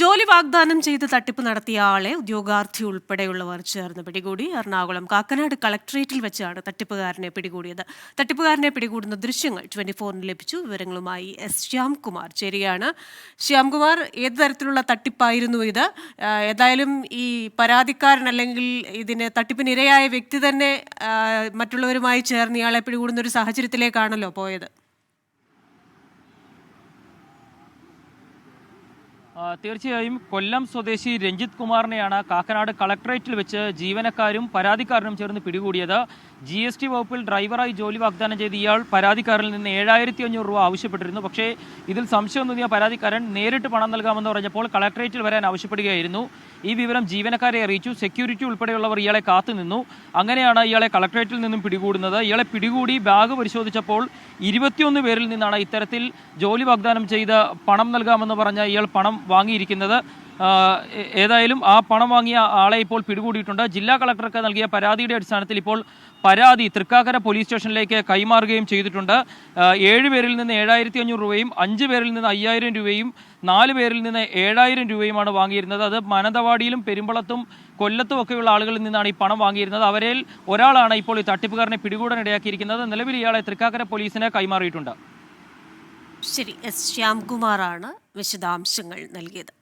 ജോലി വാഗ്ദാനം ചെയ്ത് തട്ടിപ്പ് നടത്തിയ ആളെ ഉദ്യോഗാർത്ഥി ഉൾപ്പെടെയുള്ളവർ ചേർന്ന് പിടികൂടി. എറണാകുളം കാക്കനാട് കളക്ടറേറ്റിൽ വെച്ചാണ് തട്ടിപ്പുകാരനെ പിടികൂടിയത്. തട്ടിപ്പുകാരനെ പിടികൂടുന്ന ദൃശ്യങ്ങൾ ട്വന്റി ഫോറിന് ലഭിച്ചു. വിവരങ്ങളുമായി എസ് ശ്യാംകുമാർ ചേരുകയാണ്. ശ്യാംകുമാർ ഏത് തരത്തിലുള്ള തട്ടിപ്പായിരുന്നു ഇത്? ഏതായാലും ഈ പരാതിക്കാരൻ അല്ലെങ്കിൽ ഇതിന് തട്ടിപ്പിനിരയായ വ്യക്തി തന്നെ മറ്റുള്ളവരുമായി ചേർന്ന് ഇയാളെ പിടികൂടുന്ന ഒരു സാഹചര്യത്തിലേക്കാണല്ലോ പോയത്. തീർച്ചയായും കൊല്ലം സ്വദേശി രഞ്ജിത്ത് കുമാറിനെയാണ് കാക്കനാട് കളക്ടറേറ്റിൽ വെച്ച് ജീവനക്കാരും പരാതിക്കാരനും ചേർന്ന് പിടികൂടിയത്. ജി എസ് ടി വകുപ്പിൽ ഡ്രൈവറായി ജോലി വാഗ്ദാനം ചെയ്ത ഇയാൾ പരാതിക്കാരിൽ നിന്ന് ഏഴായിരത്തി അഞ്ഞൂറ് രൂപ ആവശ്യപ്പെട്ടിരുന്നു. പക്ഷേ ഇതിൽ സംശയം തോന്നിയ പരാതിക്കാരൻ നേരിട്ട് പണം നൽകാമെന്ന് പറഞ്ഞപ്പോൾ കളക്ടറേറ്റിൽ വരാൻ ആവശ്യപ്പെടുകയായിരുന്നു. ഈ വിവരം ജീവനക്കാരെ അറിയിച്ചു. സെക്യൂരിറ്റി ഉൾപ്പെടെയുള്ളവർ ഇയാളെ കാത്തുനിന്നു അങ്ങനെയാണ് ഇയാളെ കളക്ടറേറ്റിൽ നിന്നും പിടികൂടുന്നത്. ഇയാളെ പിടികൂടി ബാഗ് പരിശോധിച്ചപ്പോൾ ഇരുപത്തിയൊന്ന് പേരിൽ നിന്നാണ് ഇത്തരത്തിൽ ജോലി വാഗ്ദാനം ചെയ്ത് പണം നൽകാമെന്ന് പറഞ്ഞ ഇയാൾ പണം വാങ്ങിയിരിക്കുന്നത്. ഏതായാലും ആ പണം വാങ്ങിയ ആളെ ഇപ്പോൾ പിടികൂടിയിട്ടുണ്ട്. ജില്ലാ കളക്ടർക്ക് നൽകിയ പരാതിയുടെ അടിസ്ഥാനത്തിൽ ഇപ്പോൾ പരാതി തൃക്കാക്കര പോലീസ് സ്റ്റേഷനിലേക്ക് കൈമാറുകയും ചെയ്തിട്ടുണ്ട്. ഏഴ് പേരിൽ നിന്ന് ഏഴായിരത്തി അഞ്ഞൂറ് രൂപയും അഞ്ച് പേരിൽ നിന്ന് അയ്യായിരം രൂപയും നാല് പേരിൽ നിന്ന് ഏഴായിരം രൂപയുമാണ് വാങ്ങിയിരുന്നത്. അത് മാനന്തവാടിയിലും പെരുമ്പളത്തും കൊല്ലത്തും ഒക്കെയുള്ള ആളുകളിൽ നിന്നാണ് ഈ പണം വാങ്ങിയിരുന്നത്. അവരിൽ ഒരാളാണ് ഇപ്പോൾ ഈ തട്ടിപ്പുകാരനെ പിടികൂടാൻ ഇടയാക്കിയിരിക്കുന്നത് നിലവിൽ ഇയാളെ തൃക്കാക്കര പോലീസിന് കൈമാറിയിട്ടുണ്ട്. ശരി എസ് ശ്യാംകുമാറാണ് വിശദാംശങ്ങൾ നൽകിയത്.